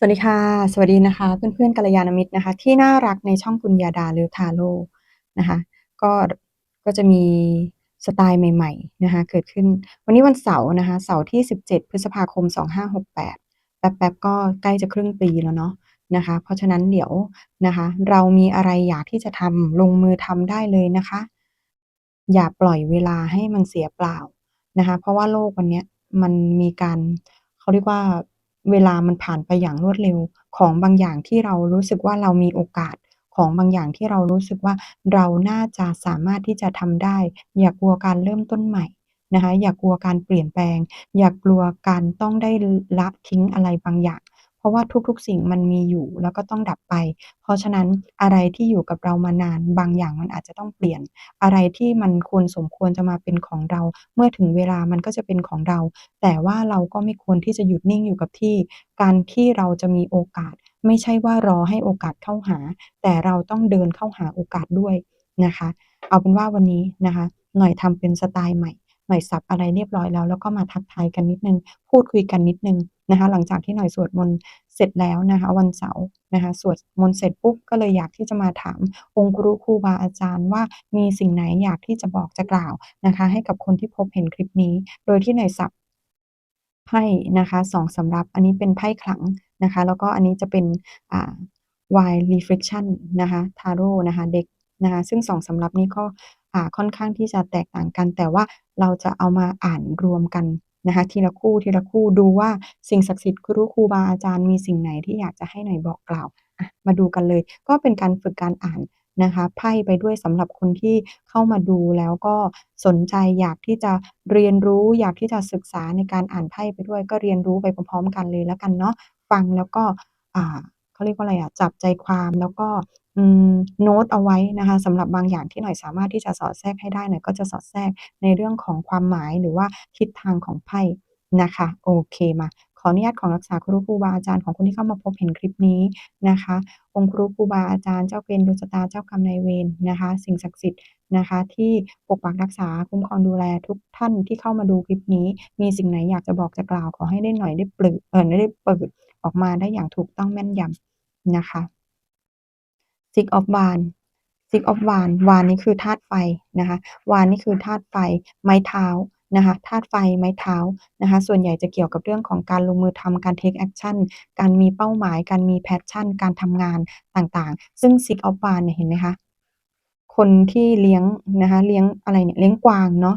สวัสดีค่ะ สวัสดีนะคะ เพื่อนๆกัลยาณมิตรนะคะ ที่น่ารักในช่องปุญญาดาเลิฟทาโร่นะคะ ก็ก็จะมีสไตล์ใหม่ๆนะคะ เกิดขึ้นวันนี้วันเสาร์นะคะ เสาร์ที่ 17 พฤษภาคม 2568 แป๊บๆก็ใกล้จะครึ่งปีแล้วเนาะนะคะ เพราะฉะนั้นเดี๋ยวนะคะ เรามีอะไรอยากที่จะทำลงมือทำได้เลยนะคะ อย่าปล่อยเวลาให้มันเสียเปล่านะคะ เพราะว่าโลกวันเนี้ยมันมีการเขาเรียกว่า เวลามันผ่านไปอย่างรวดเร็ว ของบางอย่างที่เรารู้สึกว่าเรามีโอกาส ของบางอย่างที่เรารู้สึกว่า เราน่าจะสามารถที่จะทำได้ อย่ากลัวการเริ่มต้นใหม่นะคะ อย่ากลัวการเปลี่ยนแปลง อย่ากลัวการต้องได้ลละทิ้งอะไรบางอย่าง เพราะว่าทุกๆ สิ่งมันมีอยู่แล้วก็ต้องดับไป เพราะฉะนั้นอะไรที่อยู่กับเรามานาน บางอย่างมันอาจจะต้องเปลี่ยน อะไรที่มันควรสมควรจะมาเป็นของเรา เมื่อถึงเวลามันก็จะเป็นของเรา แต่ว่าเราก็ไม่ควรที่จะหยุดนิ่งอยู่กับที่ การที่เราจะมีโอกาส ไม่ใช่ว่ารอให้โอกาสเข้าหา แต่เราต้องเดินเข้าหาโอกาสด้วยนะคะ เอาเป็นว่าวันนี้นะคะ หน่อยทำเป็นสไตล์ใหม่หน่อยสับอะไรเรียบร้อยแล้วแล้วก็มาทักทายกันนิดนึง พูดคุยกันนิดนึง นะคะหลังจากที่หน่อยสวดมนต์เสร็จแล้วนะคะวันเสาร์นะคะสวดมนต์เสร็จปุ๊บก็เลยอยากที่จะมาถามองค์ครุครูบาอาจารย์ว่ามีสิ่งไหนอยากที่จะบอกจะกล่าวนะคะให้กับคนที่พบเห็นคลิปนี้ โดยที่หน่อยสับไพ่นะคะ2สำรับอันนี้เป็นไพ่ขลังนะคะแล้วก็อันนี้จะเป็นอ่า Wild Reflection นะคะทาโรต์นะคะเด็กนะคะซึ่ง2สำรับนี้ก็ค่อนข้างที่จะแตกต่างกัน แต่ว่าเราจะเอามาอ่านรวมกัน นะคะทีละคู่ๆดูว่าสิ่งศักดิ์สิทธิ์ครุครูบาอาจารย์มีสิ่งไหนที่อยากจะให้หน่อยบอกกล่าวมาดูกันเลย ก็เป็นการฝึกการอ่านนะคะไพ่ไปด้วยสำหรับคนที่เข้ามาดูแล้วก็สนใจอยากที่จะเรียนรู้อยากที่จะศึกษาในการอ่านไพ่ไปด้วย ก็เรียนรู้ไปพร้อมๆกันเลยแล้วกันเนาะฟังแล้วก็อ่า เขาเรียกว่าอะไรอะจับใจความแล้วก็โน้ตเอาไว้นะคะสำหรับบางอย่างที่หน่อยสามารถที่จะสอดแทรกให้ได้หน่อยก็จะสอดแทรกในเรื่องของความหมายหรือว่าทิศทางของไพ่นะคะโอเคมาขออนุญาตของรักษาครุครูบาอาจารย์ของคนที่เข้ามาพบเห็นคลิปนี้นะคะ องค์ครุครูบาอาจารย์เจ้ากรรมดวงชะตาเจ้ากรรมนายเวรนะคะ สิ่งศักดิ์สิทธิ์นะคะ ที่ปกปักรักษาคุ้มครองดูแลทุกท่านที่เข้ามาดูคลิปนี้ มีสิ่งไหนอยากจะบอกจะกล่าวขอให้ได้หน่อยได้เปลือเออได้เปิด ออกมาได้อย่างถูกต้องแม่นยำนะคะ Six of Wands Six of Wands Wands นี้คือธาตุไฟนะคะ Wands นี่คือธาตุไฟ ไม้เท้านะคะธาตุไฟไม้เท้านะคะส่วนใหญ่จะเกี่ยวกับเรื่องของการลงมือทำการเทกแอกชันการมีเป้าหมาย การมี passion การทำงานต่างๆ ซึ่ง Six of Wands เนี่ยเห็นไหมคะ คนที่เลี้ยงนะคะเลี้ยงอะไรเนี่ยเลี้ยงกวางเนาะ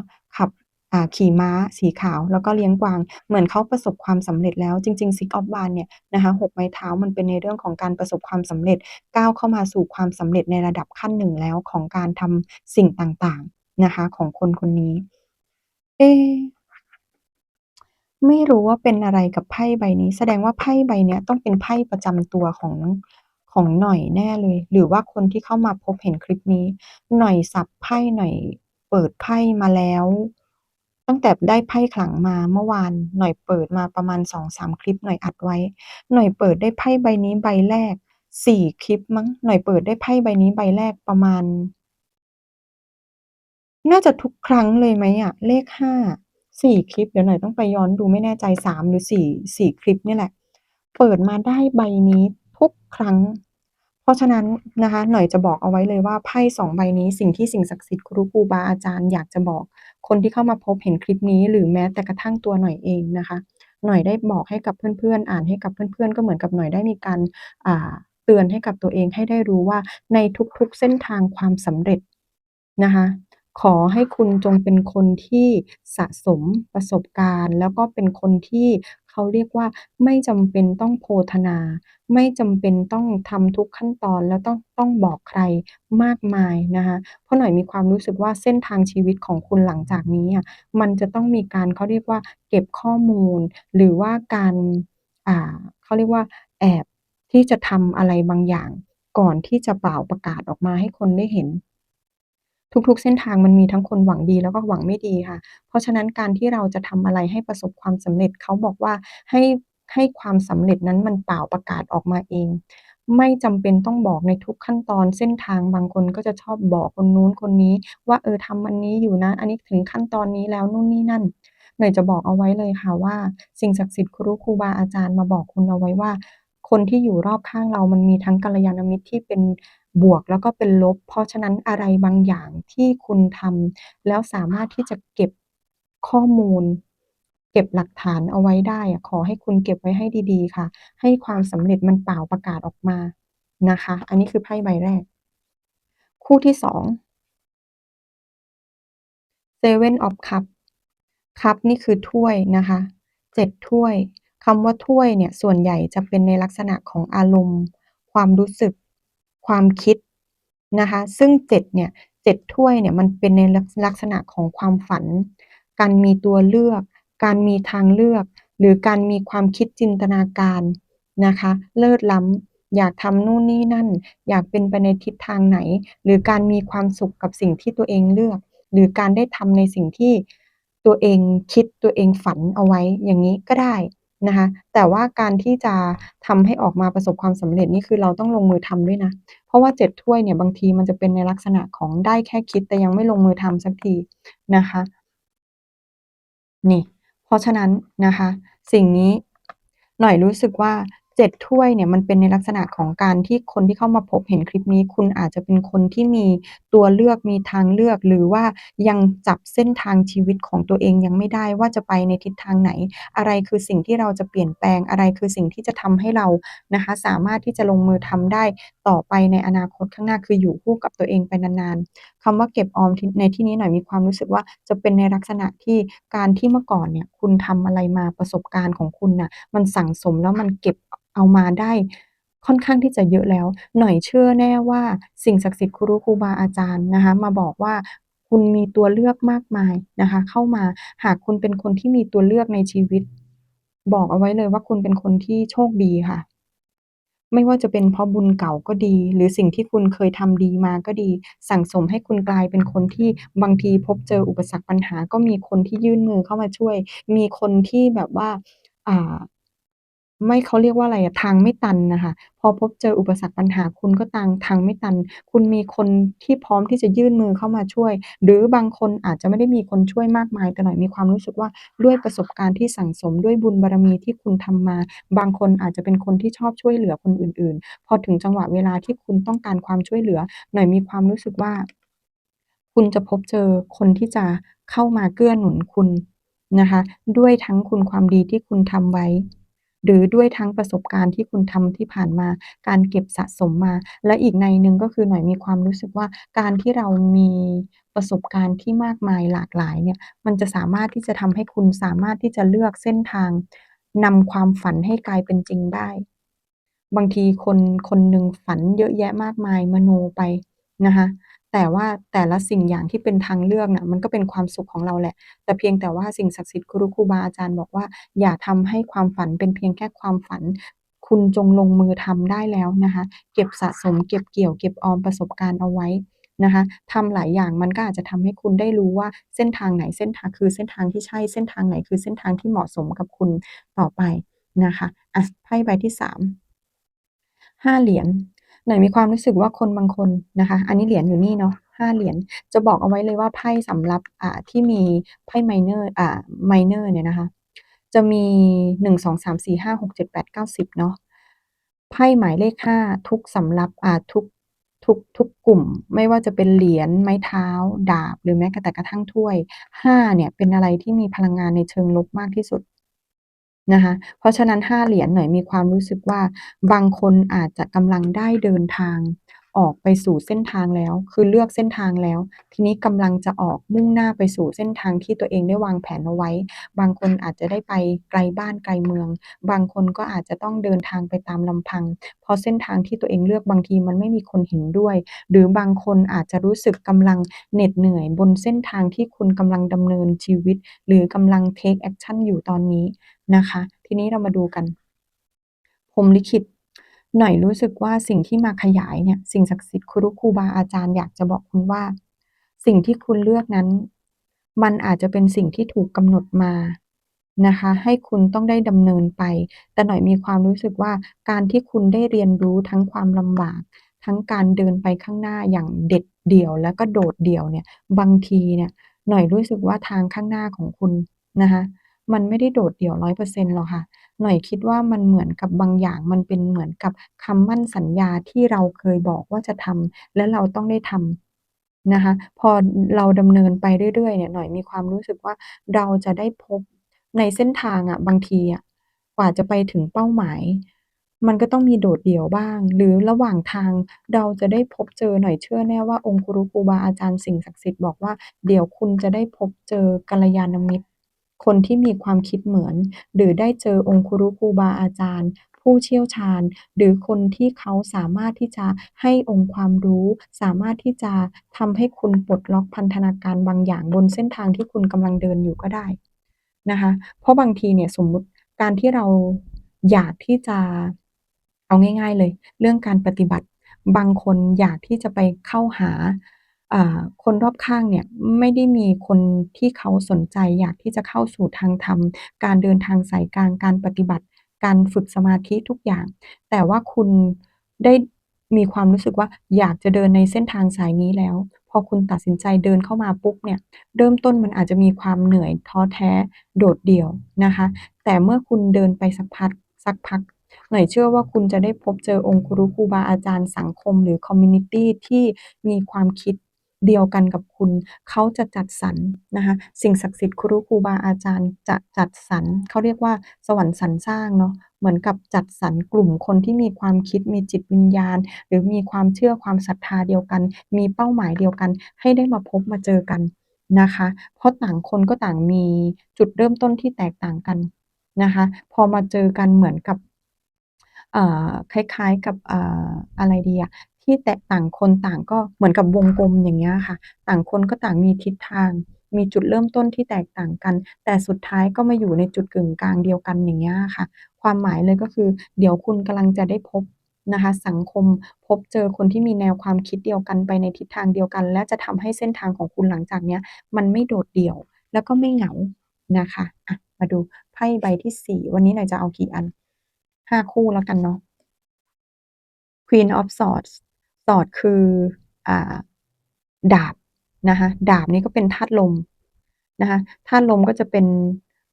ขี่ม้าสีขาว แล้วก็เลี้ยงกวาง เหมือนเขาประสบความสำเร็จแล้วจริงๆ Six of Wands เนี่ยนะคะหกไม้เท้ามันเป็นในเรื่องของการประสบความสำเร็จก้าวเข้ามาสู่ความสำเร็จในระดับขั้นหนึ่งแล้วของการทำสิ่งต่างๆนะคะของคนคนนี้เอไม่รู้ว่าเป็นอะไรกับไพ่ใบนี้ แสดงว่าไพ่ใบเนี้ยต้องเป็นไพ่ประจำตัวของของหน่อยแน่เลย หรือว่าคนที่เข้ามาพบเห็นคลิปนี้ หน่อยสับไพ่หน่อยเปิดไพ่มาแล้ว ตั้งแต่ได้ไพ่ขลังมาเมื่อวาน หน่อยเปิดมาประมาณ2-3คลิปหน่อยอัดไว้ หน่อยเปิดได้ไพ่ใบนี้ใบแรก4คลิปมั้ง หน่อยเปิดได้ไพ่ใบนี้ใบแรกประมาณ น่าจะทุกครั้งเลยไหมอะเลข5 4คลิป เดี๋ยวหน่อยต้องไปย้อนดูไม่แน่ใจ3หรือ4 4คลิปนี่แหละ เปิดมาได้ใบนี้ทุกครั้ง เพราะฉะนั้นนะคะ หน่อยจะบอกเอาไว้เลยว่าไพ่2ใบนี้สิ่งที่สิ่งศักดิ์สิทธิ์ครุครูบาอาจารย์อยากจะบอก คนที่เข้ามาพบเห็นคลิปนี้หรือแม้แต่กระทั่งตัวหน่อยเองนะคะ หน่อยได้บอกให้กับเพื่อนๆ อ่านให้กับเพื่อนๆ ก็เหมือนกับหน่อยได้มีการเตือนให้กับตัวเองให้ได้รู้ว่าในทุกๆเส้นทางความสำเร็จนะคะขอให้คุณจงเป็นคนที่สะสมประสบการณ์ แล้วก็เป็นคนที่ เขาเรียกว่า ไม่จำเป็นต้องโพธนา ไม่จำเป็นต้องทำทุกขั้นตอน แล้วต้อง ต้องบอกใครมากมายนะคะ เพราะหน่อยมีความรู้สึกว่า เส้นทางชีวิตของคุณหลังจากนี้อะ มันจะต้องมีการ เขาเรียกว่า เก็บข้อมูล หรือว่าการ อ่า เขาเรียกว่า แอบที่จะทำอะไรบางอย่าง ก่อนที่จะเป่าประกาศออกมาให้คนได้เห็น ทุกๆ เส้นทางมันมีทั้งคนหวังดีแล้วก็หวังไม่ดีค่ะ เพราะฉะนั้นการที่เราจะทำอะไรให้ประสบความสำเร็จเขาบอกว่าให้ให้ความสำเร็จนั้นมันเป่าประกาศออกมาเอง ไม่จำเป็นต้องบอกในทุกขั้นตอนเส้นทางบางคนก็จะชอบบอกคนนู้นคนนี้ ว่าเออทำอันนี้อยู่นะ อันนี้ถึงขั้นตอนนี้แล้วนู่นนี่นั่นหน่อยจะบอกเอาไว้เลยค่ะว่า สิ่งศักดิ์สิทธิ์ครุครูบาอาจารย์มาบอกคุณเอาไว้ว่า คนที่อยู่รอบข้างเรามันมีทั้งกัลยาณมิตรที่เป็น บวกแล้วก็เป็นลบ เพราะฉะนั้นอะไรบางอย่างที่คุณทำแล้วสามารถที่จะเก็บข้อมูล เก็บหลักฐานเอาไว้ได้ขอให้คุณเก็บไว้ให้ดีๆ ค่ะ ให้ความสำเร็จมันเปล่าประกาศออกมานะคะ อันนี้คือไพ่ใบแรก คู่ที่2 Seven of Cups คัพนี่คือถ้วยนะคะ7ถ้วยคำว่าถ้วยเนี่ยส่วนใหญ่จะเป็นในลักษณะของอารมณ์ ความรู้สึก ความคิดนะคะ ซึ่ง7เนี่ย7ถ้วยเนี่ยมันเป็นในลักษณะของความฝัน การมีตัวเลือก การมีทางเลือก หรือการมีความคิดจินตนาการนะคะ เลิศล้ำอยากทำนู่นนี่นั่น อยากเป็นไปในทิศทางไหน หรือการมีความสุขกับสิ่งที่ตัวเองเลือก หรือการได้ทำในสิ่งที่ตัวเองคิดตัวเองฝันเอาไว้อย่างงี้ก็ได้ นะคะแต่ว่าการที่จะทำให้ออกมาประสบความสำเร็จนี่คือเราต้องลงมือทำด้วยนะ เพราะว่าเจ็ดถ้วยเนี่ยบางทีมันจะเป็นในลักษณะของได้แค่คิดแต่ยังไม่ลงมือทำสักทีนะคะนี่เพราะฉะนั้นนะคะ สิ่งนี้หน่อยรู้สึกว่า 7ถ้วยเนี่ยมันเป็นในลักษณะของการที่คนที่เข้ามาพบเห็นคลิปนี้ คุณอาจจะเป็นคนที่มีตัวเลือกมีทางเลือก หรือว่ายังจับเส้นทางชีวิตของตัวเองยังไม่ได้ว่าจะไปในทิศทางไหน อะไรคือสิ่งที่เราจะเปลี่ยนแปลงอะไรคือสิ่งที่จะทำให้เรานะคะสามารถที่จะลงมือทำได้ต่อไปในอนาคตข้างหน้าคืออยู่คู่กับตัวเองไปนานๆ คำว่าเก็บออมในที่นี้หน่อยมีความรู้สึกว่าจะเป็นในลักษณะที่การที่เมื่อก่อนเนี่ยคุณทำอะไรมาประสบการณ์ของคุณน่ะมันสั่งสมแล้วมันเก็บเอามาได้ค่อนข้างที่จะเยอะแล้ว หน่อยเชื่อแน่ว่าสิ่งศักดิ์สิทธิ์ครูครูบาอาจารย์นะคะมาบอกว่าคุณมีตัวเลือกมากมายนะคะ เข้ามาหากคุณเป็นคนที่มีตัวเลือกในชีวิต บอกเอาไว้เลยว่าคุณเป็นคนที่โชคดีค่ะ ไม่ว่าจะเป็นเพราะบุญเก่าก็ดี หรือสิ่งที่คุณเคยทำดีมาก็ดี สั่งสมให้คุณกลายเป็นคนที่บางทีพบเจออุปสรรคปัญหา ก็มีคนที่ยื่นมือเข้ามาช่วย มีคนที่แบบว่า อ่า ไม่ เขาเรียกว่าอะไรอะ ทางไม่ตันน่ะค่ะ พอพบเจออุปสรรคปัญหา คุณก็ตังทางไม่ตัน คุณมีคนที่พร้อมที่จะยื่นมือเข้ามาช่วย หรือบางคนอาจจะไม่ได้มีคนช่วยมากมาย แต่หน่อยมีความรู้สึกว่า ด้วยประสบการณ์ที่สั่งสม ด้วยบุญบารมีที่คุณทำมา บางคนอาจจะเป็นคนที่ชอบช่วยเหลือคนอื่น ๆ พอถึงจังหวะเวลาที่คุณต้องการความช่วยเหลือ หน่อยมีความรู้สึกว่า คุณจะพบเจอคนที่จะเข้ามาเกื้อหนุนคุณนะคะ ด้วยทั้งคุณความดีที่คุณทำไว้ หรือด้วยทั้งประสบการณ์ที่คุณทำที่ผ่านมา การเก็บสะสมมา และอีกในหนึ่งก็คือหน่อยมีความรู้สึกว่าการที่เรามีประสบการณ์ที่มากมายหลากหลายเนี่ยมันจะสามารถที่จะทำให้คุณสามารถที่จะเลือกเส้นทางนำความฝันให้กลายเป็นจริงได้ บางทีคนคนหนึ่งฝันเยอะแยะมากมายมโนไปนะคะ แต่ว่าแต่ละสิ่งอย่างที่เป็นทางเลือกน่ะมันก็เป็นความสุขของเราแหละ แต่เพียงแต่ว่าสิ่งศักดิ์สิทธิ์ครูครูบาอาจารย์บอกว่า อย่าทำให้ความฝันเป็นเพียงแค่ความฝัน คุณจงลงมือทำได้แล้วนะคะ เก็บสะสมเก็บเกี่ยวเก็บออมประสบการณ์เอาไว้นะคะทำหลายอย่างมันก็อาจจะทำให้คุณได้รู้ว่าเส้นทางไหนเส้นทางคือเส้นทางที่ใช่เส้นทางไหนคือเส้นทางที่เหมาะสมกับคุณต่อไปนะคะอะไพ่ใบที่3 5 เหรียญ หน่อยมีความรู้สึกว่าคนบางคนนะคะ อันนี้เหรียญอยู่นี่เนาะ5เหรียญจะบอกเอาไว้เลยว่าไพ่สำหรับอ่าที่มีไพ่ Minor อ่า Minor เนี่ยนะคะ จะมี1 2 3 4 5 6 7 8 9 10เจ็ดแปดเก้าสิบเนาะไพ่หมายเลข5ทุกสำรับอ่าทุกทุกทุกกลุ่มไม่ว่าจะเป็นเหรียญไม้เท้า ดาบ หรือแม้กระทั่งถ้วย5เนี่ยเป็นอะไรที่มีพลังงานในเชิงลบมากที่สุด นะคะเพราะฉะนั้น 5 เหรียญหน่อยมีความรู้สึกว่า บางคนอาจจะกำลังได้เดินทาง ออกไปสู่เส้นทางแล้ว คือเลือกเส้นทางแล้ว ทีนี้กำลังจะออกมุ่งหน้าไปสู่เส้นทางที่ตัวเองได้วางแผนเอาไว้ บางคนอาจจะได้ไปไกลบ้านไกลเมือง บางคนก็อาจจะต้องเดินทางไปตามลำพัง เพราะเส้นทางที่ตัวเองเลือกบางทีมันไม่มีคนเห็นด้วย หรือบางคนอาจจะรู้สึกกำลังเหน็ดเหนื่อยบนเส้นทางที่คุณกำลังดำเนินชีวิต หรือกำลังเทกแอกชันอยู่ตอนนี้นะคะ ทีนี้เรามาดูกันพรมลิขิต หน่อยรู้สึกว่าสิ่งที่มาขยายเนี่ย สิ่งศักดิ์สิทธิ์ครุครูบาอาจารย์อยากจะบอกคุณว่า สิ่งที่คุณเลือกนั้น มันอาจจะเป็นสิ่งที่ถูกกำหนดมานะคะ ให้คุณต้องได้ดำเนินไป แต่หน่อยมีความรู้สึกว่าการที่คุณได้เรียนรู้ทั้งความลำบาก ทั้งการเดินไปข้างหน้าอย่างเด็ดเดี่ยว แล้วก็โดดเดี่ยวเนี่ย บางทีเนี่ย หน่อยรู้สึกว่าทางข้างหน้าของคุณนะคะ มันไม่ได้โดดเดี่ยว100%หรอกค่ะ หน่อยคิดว่ามันเหมือนกับบางอย่าง มันเป็นเหมือนกับคำมั่นสัญญาที่เราเคยบอกว่าจะทำและเราต้องได้ทำนะคะ พอเราดำเนินไปเรื่อยๆเนี่ยหน่อยมีความรู้สึกว่าเราจะได้พบในเส้นทางอะบางทีอะกว่าจะไปถึงเป้าหมาย มันก็ต้องมีโดดเดี่ยวบ้าง หรือระหว่างทางเราจะได้พบเจอหน่อยเชื่อแน่ว่าองค์คุรุครูบาอาจารย์สิ่งศักดิ์สิทธิ์บอกว่าเดี๋ยวคุณจะได้พบเจอกัลยาณมิตร คนที่มีความคิดเหมือน หรือได้เจอองค์คุรุครูบาอาจารย์ ผู้เชี่ยวชาญ หรือคนที่เขาสามารถที่จะให้องค์ความรู้ สามารถที่จะทำให้คุณปลดล็อกพันธนาการบางอย่างบนเส้นทางที่คุณกำลังเดินอยู่ก็ได้นะคะ เพราะบางทีเนี่ยสมมุติการที่เราอยากที่จะเอาง่าย ๆเลย เรื่องการปฏิบัติ บางคนอยากที่จะไปเข้าหา คนรอบข้างเนี่ยไม่ได้มีคนที่เขาสนใจอยากที่จะเข้าสู่ทางธรรม การเดินทางสายกลางการปฏิบัติ การฝึกสมาธิทุกอย่าง แต่ว่าคุณได้มีความรู้สึกว่าอยากจะเดินในเส้นทางสายนี้แล้ว พอคุณตัดสินใจเดินเข้ามาปุ๊บเนี่ยเริ่มต้นมันอาจจะมีความเหนื่อยท้อแท้โดดเดี่ยวนะคะ แต่เมื่อคุณเดินไปสักพักสักพักหน่อยเชื่อว่าคุณจะได้พบเจอองค์คุรุครูบาอาจารย์สังคมหรือคอมมิวนิตี้ที่มีความคิด เดียวกันกับคุณ เขาจะจัดสรรนะคะสิ่งศักดิ์สิทธิ์ครุครูบาอาจารย์จะจัดสรรเขาเรียกว่าสวรรค์สรรสร้างเนาะเหมือนกับจัดสรรกลุ่มคนที่มีความคิดมีจิตวิญญาณ หรือมีความเชื่อความศรัทธาเดียวกัน มีเป้าหมายเดียวกัน ให้ได้มาพบมาเจอกันนะคะ เพราะต่างคนก็ต่างมีจุดเริ่มต้นที่แตกต่างกันนะคะ พอมาเจอกันเหมือนกับคล้ายๆกับออะไรดีอะ ที่แตกต่างคนต่างก็เหมือนกับวงกลมอย่างเงี้ยค่ะ ต่างคนก็ต่างมีทิศทาง มีจุดเริ่มต้นที่แตกต่างกัน แต่สุดท้ายก็มาอยู่ในจุดกึ่งกลางเดียวกันอย่างเงี้ยค่ะ ความหมายเลยก็คือ เดี๋ยวคุณกำลังจะได้พบนะคะ สังคมพบเจอคนที่มีแนวความคิดเดียวกันไปในทิศทางเดียวกัน และจะทำให้เส้นทางของคุณหลังจากเนี้ย มันไม่โดดเดี่ยวแล้วก็ไม่เหงานะคะอะมาดูไพ่ใบที่4วันนี้หน่อยจะเอากี่อัน5คู่แล้วกันเนาะ Queen of Swords Sword คืออ่าดาบนะคะดาบนี้ก็เป็นธาตุลมนะคะธาตุลมก็จะเป็น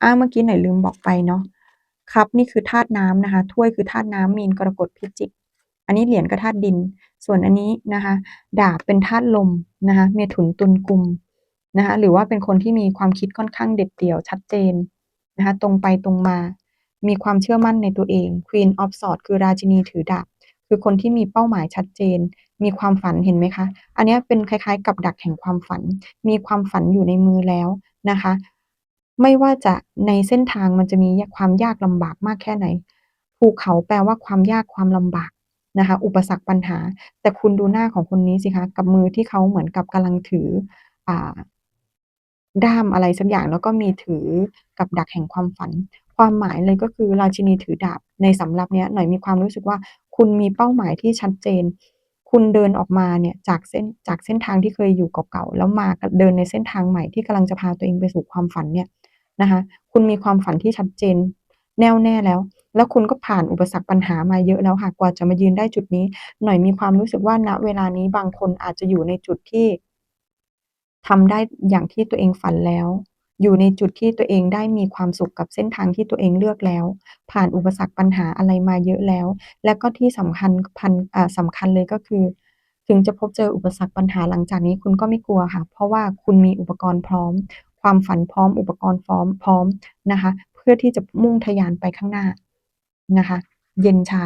อ้าเมื่อกี้ไหนลืมบอกไปเนาะคัพนี่คือธาตุน้ำนะคะถ้วยคือธาตุน้ำมีนกรกฎพิจิก อันนี้เหรียญก็ธาตุดิน ส่วนอันนี้นะคะดาบเป็นธาตุลมนะคะเมถุนตุลกุมนะคะหรือว่าเป็นคนที่มีความคิดค่อนข้างเด็ดเดี่ยวชัดเจนนะคะตรงไปตรงมา มีความเชื่อมั่นในตัวเอง Queen of Swords คือราชินีถือดาบ คือคนที่มีเป้าหมายชัดเจน มีความฝันเห็นไหมคะ อันนี้เป็นคล้ายๆ กับดักแห่งความฝัน มีความฝันอยู่ในมือแล้วนะคะ ไม่ว่าจะในเส้นทางมันจะมีความยากลำบากมากแค่ไหน ภูเขาแปลว่าความยากความลำบากนะคะ อุปสรรคปัญหา แต่คุณดูหน้าของคนนี้สิคะกับมือที่เขาเหมือนกับกำลังถืออ่าด้ามอะไรสักอย่างแล้วก็มีถือกับดักแห่งความฝัน ความหมายเลยก็คือราชินีถือดาบในสำรับเนี้ยหน่อยมีความรู้สึกว่า คุณมีเป้าหมายที่ชัดเจน คุณเดินออกมาเนี่ยจากเส้นจากเส้นทางที่เคยอยู่เก่าๆแล้วมาเดินในเส้นทางใหม่ที่กำลังจะพาตัวเองไปสู่ความฝันเนี่ยนะคะคุณมีความฝันที่ชัดเจน แน่วแน่แล้ว แล้วคุณก็ผ่านอุปสรรคปัญหามาเยอะแล้วค่ะกว่าจะมายืนได้จุดนี้ หน่อยมีความรู้สึกว่าณเวลานี้บางคนอาจจะอยู่ในจุดที่ทำได้อย่างที่ตัวเองฝันแล้ว อยู่ในจุดที่ตัวเองได้มีความสุขกับเส้นทางที่ตัวเองเลือกแล้ว ผ่านอุปสรรคปัญหาอะไรมาเยอะแล้ว แล้วก็ที่สำคัญพันสำคัญเลยก็คือ ถึงจะพบเจออุปสรรคปัญหาหลังจากนี้คุณก็ไม่กลัวค่ะ เพราะว่าคุณมีอุปกรณ์พร้อม ความฝันพร้อม อุปกรณ์พร้อมพร้อมนะคะ เพื่อที่จะมุ่งทะยานไปข้างหน้านะคะ เย็นชา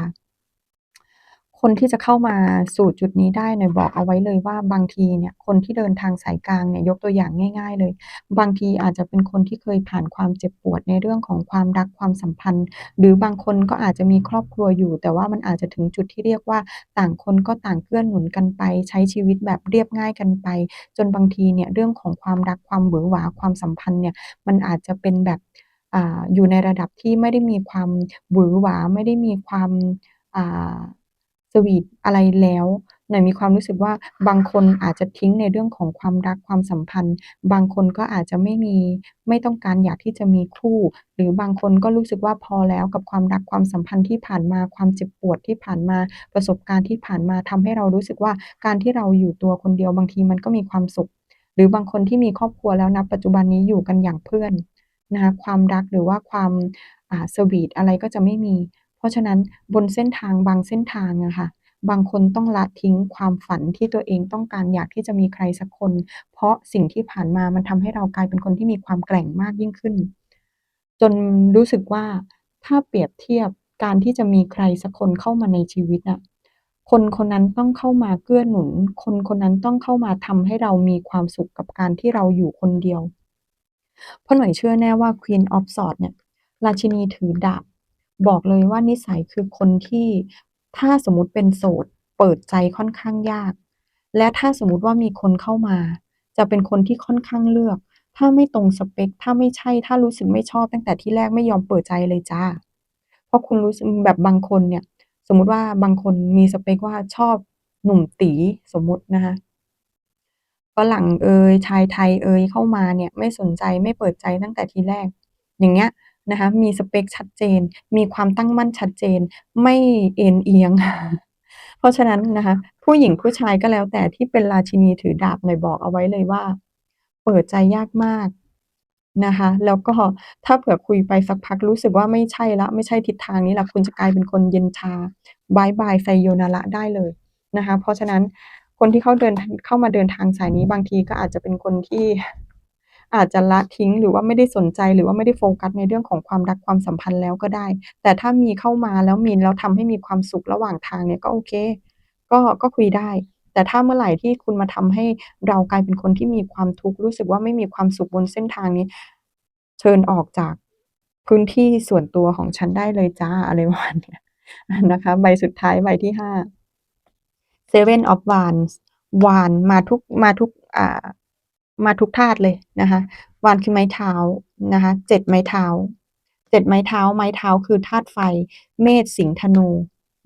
คนที่จะเข้ามาสู่จุดนี้ได้หน่อยบอกเอาไว้เลยว่าบางทีเนี่ยคนที่เดินทางสายกลางเนี่ยยกตัวอย่างง่าย ๆ เลย บางทีอาจจะเป็นคนที่เคยผ่านความเจ็บปวดในเรื่องของความรักความสัมพันธ์ หรือบางคนก็อาจจะมีครอบครัวอยู่ แต่ว่ามันอาจจะถึงจุดที่เรียกว่าต่างคนก็ต่างเกื้อหนุนกันไป ใช้ชีวิตแบบเรียบง่ายกันไป จนบางทีเนี่ยเรื่องของความรักความหวือหวาความสัมพันธ์เนี่ยมันอาจจะเป็นแบบอ่าอยู่ในระดับที่ไม่ได้มีความหวือหวาไม่ได้มีความอ่า สวีตอะไรแล้วหน่อยมีความรู้สึกว่าบางคนอาจจะทิ้งในเรื่องของความรักความสัมพันธ์ บางคนก็อาจจะไม่มีไม่ต้องการอยากที่จะมีคู่ หรือบางคนก็รู้สึกว่าพอแล้วกับความรักความสัมพันธ์ที่ผ่านมาความเจ็บปวดที่ผ่านมาประสบการณ์ที่ผ่านมาทำให้เรารู้สึกว่าการที่เราอยู่ตัวคนเดียวบางทีมันก็มีความสุข หรือบางคนที่มีครอบครัวแล้วณปัจจุบันนี้อยู่กันอย่างเพื่อนนะคะความรักหรือว่าความสวีทอะไรก็จะไม่มี ราะฉะนั้นบนเส้นทางบางเส้นทางอะค่ะบางคนต้องละทิ้งความฝันที่ตัวเองต้องการอยากที่จะมีใครสักคน เพราะสิ่งที่ผ่านมามันทำให้เรากลายเป็นคนที่มีความแกร่งมากยิ่งขึ้น จนรู้สึกว่าถ้าเปรียบเทียบการที่จะมีใครสักคนเข้ามาในชีวิตน่ะคนคนนั้นต้องเข้ามาเกื้อหนุน คนคนนั้นต้องเข้ามาทำให้เรามีความสุขกับการที่เราอยู่คนเดียว เพราะหน่อยเชื่อแน่ว่า Queen of Swords เนี่ยราชินีถือดาบ บอกเลยว่านิสัยคือคนที่ถ้าสมมติเป็นโสด เปิดใจค่อนข้างยาก และถ้าสมมติว่ามีคนเข้ามา จะเป็นคนที่ค่อนข้างเลือก ถ้าไม่ตรงสเปกถ้าไม่ใช่ ถ้ารู้สึกไม่ชอบตั้งแต่ที่แรกไม่ยอมเปิดใจเลยจ้ะเพราะคุณรู้สึกแบบบางคนเนี่ย สมมุติว่าบางคนมีสเปกว่าชอบหนุ่มตี๋สมมุตินะคะฝรั่งเอยชายไทยเอยเข้ามาเนี่ยไม่สนใจไม่เปิดใจตั้งแต่ทีแรก อย่างเงี้ย นะคะมีสเปกชัดเจน มีความตั้งมั่นชัดเจน ไม่เอ็นเอียง เพราะฉะนั้นนะคะผู้หญิงผู้ชายก็แล้วแต่ที่เป็นราชินีถือดาบหน่อยบอกเอาไว้เลยว่า เปิดใจยากมากนะคะ แล้วก็ถ้าเผื่อคุยไปสักพักรู้สึกว่าไม่ใช่แล้วไม่ใช่ทิศทางนี้แล้วคุณจะกลายเป็นคนเย็นชาบายบายไซโยนาระได้เลยนะคะ เพราะฉะนั้นคนที่เขาเดินเข้ามาเดินทางสายนี้บางทีก็อาจจะเป็นคนที่ อาจจะละทิ้งหรือว่าไม่ได้สนใจหรือว่าไม่ได้โฟกัสในเรื่องของความรักความสัมพันธ์แล้วก็ได้ แต่ถ้ามีเข้ามาแล้วมีแล้วทำให้มีความสุขระหว่างทางเนี่ยก็โอเค ก็ก็คุยได้ แต่ถ้าเมื่อไหร่ที่คุณมาทำให้เรากลายเป็นคนที่มีความทุกข์รู้สึกว่าไม่มีความสุขบนเส้นทางนี้ เชิญออกจากพื้นที่ส่วนตัวของฉันได้เลยจ้าอะไรประมาณเนี้ยนะคะ ใบสุดท้ายใบที่ห้า Seven of Wands วานมาทุกมาทุกอ่า มาทุกธาตุเลยนะคะ วานคือไม้เท้านะคะเจ็ดไม้เท้าเจ็ดไม้เท้าไม้เท้าคือธาตุไฟ เมษสิงธนู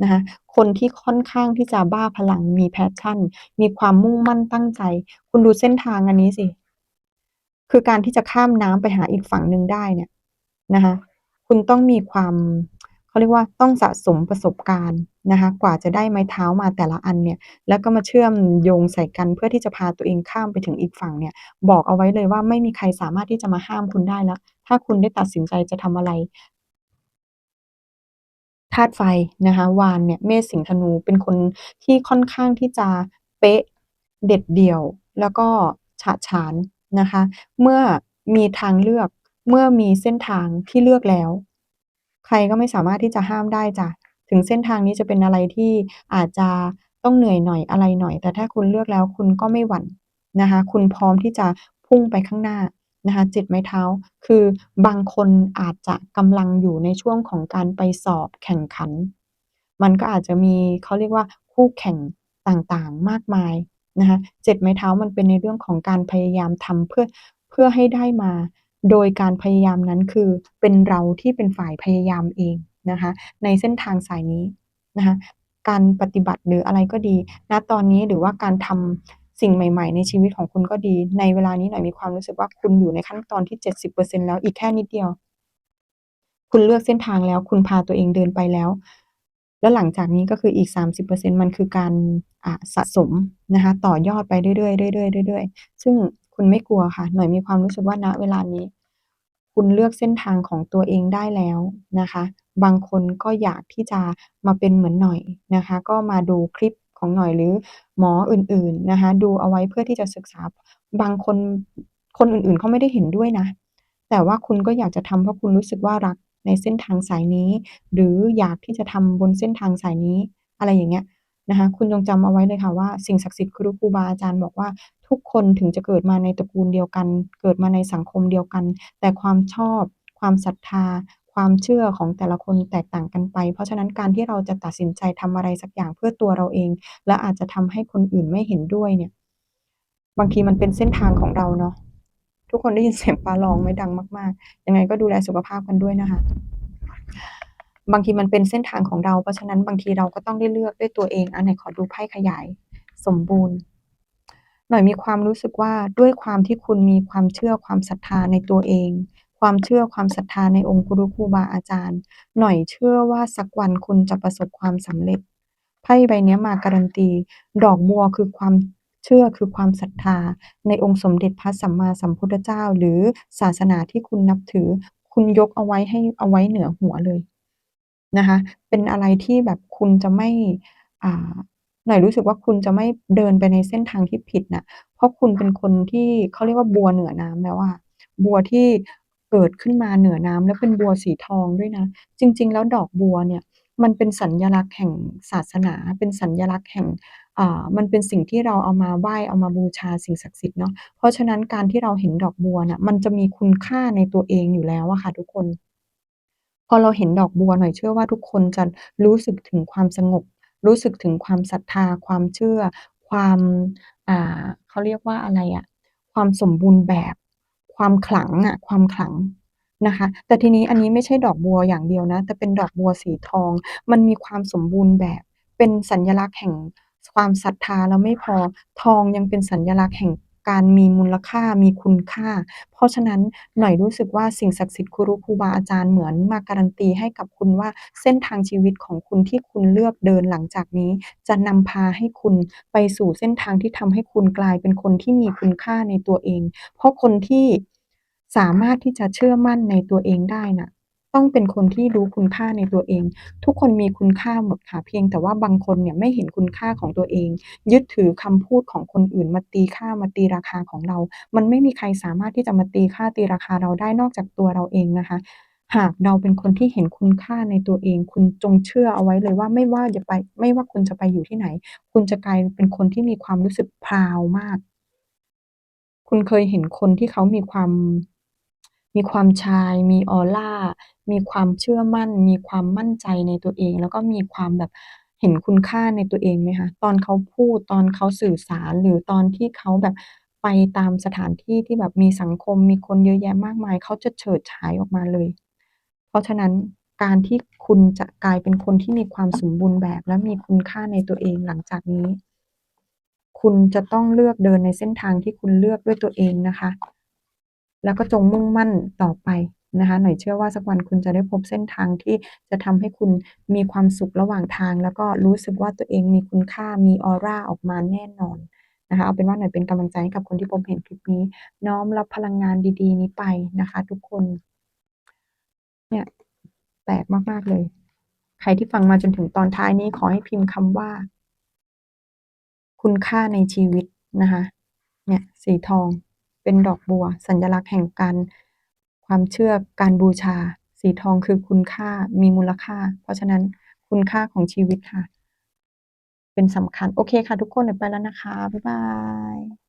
นะคะคนที่ค่อนข้างที่จะบ้าพลังมีแพชชั่น มีความมุ่งมั่นตั้งใจ คุณดูเส้นทางอันนี้สิ คือการที่จะข้ามน้ำไปหาอีกฝั่งหนึ่งได้เนี่ยนะคะคุณต้องมีความ เขาเรียกว่าต้องสะสมประสบการณ์นะคะกว่าจะได้ไม้เท้ามาแต่ละอันเนี่ยแล้วก็มาเชื่อมโยงใส่กันเพื่อที่จะพาตัวเองข้ามไปถึงอีกฝั่งเนี่ยบอกเอาไว้เลยว่าไม่มีใครสามารถที่จะมาห้ามคุณได้แล้ว ถ้าคุณได้ตัดสินใจจะทำอะไรธาตุไฟนะคะวาฬเนี่ยเมษสิงธนูเป็นคนที่ค่อนข้างที่จะเป๊ะเด็ดเดี่ยว แล้วก็ฉะฉานนะคะ เมื่อมีทางเลือกเมื่อมีเส้นทางที่เลือกแล้ว ใครก็ไม่สามารถที่จะห้ามได้จ้ะถึงเส้นทางนี้จะเป็นอะไรที่อาจจะต้องเหนื่อยหน่อยอะไรหน่อย แต่ถ้าคุณเลือกแล้วคุณก็ไม่หวั่นนะคะ คุณพร้อมที่จะพุ่งไปข้างหน้านะคะเจ็ดไม้เท้า คือบางคนอาจจะกำลังอยู่ในช่วงของการไปสอบแข่งขัน มันก็อาจจะมีเขาเรียกว่าคู่แข่งต่างๆมากมายนะคะเจ็ดไม้เท้ามันเป็นในเรื่องของการพยายามทำเพื่อเพื่อให้ได้มา โดยการพยายามนั้นคือเป็นเราที่เป็นฝ่ายพยายามเองนะคะในเส้นทางสายนี้นะคะการปฏิบัติหรืออะไรก็ดีณตอนนี้หรือว่าการทำสิ่งใหม่ ๆ ในชีวิตของคุณก็ดี ในเวลานี้หน่อยมีความรู้สึกว่าคุณอยู่ในขั้นตอนที่ 70%แล้วอีกแค่นิดเดียว คุณเลือกเส้นทางแล้ว คุณพาตัวเองเดินไปแล้ว แล้วหลังจากนี้ก็คืออีก 30%มันคือการสะสมนะคะต่อยอดไปเรื่อยๆเรื่อยๆเรื่อยๆซึ่ง คุณไม่กลัวค่ะ หน่อยมีความรู้สึกว่าณเวลานี้ คุณเลือกเส้นทางของตัวเองได้แล้วนะคะ บางคนก็อยากที่จะมาเป็นเหมือนหน่อยนะคะ ก็มาดูคลิปของหน่อยหรือหมออื่นๆนะคะ ดูเอาไว้เพื่อที่จะศึกษา บางคนคนอื่นๆเขาไม่ได้เห็นด้วยนะ แต่ว่าคุณก็อยากจะทำเพราะคุณรู้สึกว่ารักในเส้นทางสายนี้ หรืออยากที่จะทำบนเส้นทางสายนี้ อะไรอย่างเงี้ย นะคะ คุณจงจำเอาไว้เลยค่ะว่าสิ่งศักดิ์สิทธิ์ครูครูบาอาจารย์บอกว่าทุกคนถึงจะเกิดมาในตระกูลเดียวกัน เกิดมาในสังคมเดียวกัน แต่ความชอบ ความศรัทธา ความเชื่อของแต่ละคนแตกต่างกันไป เพราะฉะนั้นการที่เราจะตัดสินใจทำอะไรสักอย่างเพื่อตัวเราเอง และอาจจะทำให้คนอื่นไม่เห็นด้วยเนี่ย บางทีมันเป็นเส้นทางของเราเนาะทุกคนได้ยินเสียงฟ้าร้องไหมดังมาก ๆ ยังไงก็ดูแลสุขภาพกันด้วยนะคะ บางทีมันเป็นเส้นทางของเรา เพราะฉะนั้นบางทีเราก็ต้องได้เลือกด้วยตัวเอง อันไหนขอดูไพ่ขยาย สมบูรณ์ หน่อยมีความรู้สึกว่าด้วยความที่คุณมีความเชื่อความศรัทธาในตัวเอง ความเชื่อความศรัทธาในองค์ครูครูบาอาจารย์ หน่อยเชื่อว่าสักวันคุณจะประสบความสำเร็จไพ่ใบนี้มาการันตี ดอกบัวคือความเชื่อคือความศรัทธา ในองค์สมเด็จพระสัมมาสัมพุทธเจ้า หรือศาสนาที่คุณนับถือ คุณยกเอาไว้ให้เอาไว้เหนือหัวเลย นะคะ เป็นอะไรที่แบบคุณจะไม่ อ่า หน่อยรู้สึกว่า คุณจะไม่เดินไปในเส้นทางที่ผิดน่ะ เพราะคุณเป็นคนที่ เขาเรียกว่าบัวเหนือน้ำแล้วอะ บัวที่เกิดขึ้นมาเหนือน้ำ แล้วเป็นบัวสีทองด้วยนะ จริง ๆ แล้วดอกบัวเนี่ย มันเป็นสัญลักษณ์แห่งศาสนา เป็นสัญลักษณ์แห่ง อ่า มันเป็นสิ่งที่เราเอามาไหว้ เอามาบูชาสิ่งศักดิ์สิทธิ์เนาะ เพราะฉะนั้นการที่เราเห็นดอกบัวน่ะ มันจะมีคุณค่าในตัวเองอยู่แล้วอะค่ะทุกคน พอเราเห็นดอกบัวหน่อยเชื่อว่าทุกคนจะรู้สึกถึงความสงบ รู้สึกถึงความศรัทธา ความเชื่อ ความอ่าเขาเรียกว่าอะไรอะความสมบูรณ์แบบ ความขลังอะความขลังนะคะ แต่ทีนี้อันนี้ไม่ใช่ดอกบัวอย่างเดียวนะ แต่เป็นดอกบัวสีทอง มันมีความสมบูรณ์แบบ เป็นสัญลักษณ์แห่งความศรัทธาแล้วไม่พอ ทองยังเป็นสัญลักษณ์แห่ง การมีมูลค่ามีคุณค่า เพราะฉะนั้นหน่อยรู้สึกว่าสิ่งศักดิ์สิทธิ์ครูครูบาอาจารย์เหมือนมาการันตีให้กับคุณว่าเส้นทางชีวิตของคุณที่คุณเลือกเดินหลังจากนี้ จะนำพาให้คุณไปสู่เส้นทางที่ทำให้คุณกลายเป็นคนที่มีคุณค่าในตัวเอง เพราะคนที่สามารถที่จะเชื่อมั่นในตัวเองได้น่ะ ต้องเป็นคนที่รู้คุณค่าในตัวเอง ทุกคนมีคุณค่าหมดค่ะ เพียงแต่ว่าบางคนเนี่ยไม่เห็นคุณค่าของตัวเอง ยึดถือคำพูดของคนอื่นมาตีค่ามาตีราคาของเรา มันไม่มีใครสามารถที่จะมาตีค่าตีราคาเราได้นอกจากตัวเราเองนะคะ หากเราเป็นคนที่เห็นคุณค่าในตัวเอง คุณจงเชื่อเอาไว้เลยว่าไม่ว่าจะไป ไม่ว่าคุณจะไปอยู่ที่ไหน คุณจะกลายเป็นคนที่มีความรู้สึก proud มาก คุณเคยเห็นคนที่เขามีความ มีความชาย มีออร่า มีความเชื่อมั่น มีความมั่นใจในตัวเอง แล้วก็มีความแบบเห็นคุณค่าในตัวเองไหมคะ ตอนเขาพูด ตอนเขาสื่อสาร หรือตอนที่เขาแบบไปตามสถานที่ที่แบบมีสังคม มีคนเยอะแยะมากมาย เขาจะเฉิดฉายออกมาเลย เพราะฉะนั้นการที่คุณจะกลายเป็นคนที่มีความสมบูรณ์แบบ และมีคุณค่าในตัวเองหลังจากนี้ คุณจะต้องเลือกเดินในเส้นทางที่คุณเลือกด้วยตัวเองนะคะ แล้วก็จงมุ่งมั่นต่อไปนะคะหน่อยเชื่อว่าสักวันคุณจะได้พบเส้นทางที่จะทำให้คุณมีความสุขระหว่างทาง แล้วก็รู้สึกว่าตัวเองมีคุณค่ามีออร่าออกมาแน่นอนนะคะเอาเป็นว่าหน่อยเป็นกำลังใจให้กับคนที่พบเห็นคลิปนี้ น้อมรับพลังงานดีๆ นี้ไปนะคะ ทุกคนเนี่ยแปลกมากๆเลย ใครที่ฟังมาจนถึงตอนท้ายนี้ขอให้พิมพ์คำว่า คุณค่าในชีวิตนะคะ เนี่ย สีทอง เป็นดอกบัว สัญลักษณ์แห่งการความเชื่อการบูชา สีทองคือคุณค่ามีมูลค่า เพราะฉะนั้นคุณค่าของชีวิตค่ะ เป็นสำคัญ โอเคค่ะทุกคนหน่อยไปแล้วนะคะ บ๊ายบาย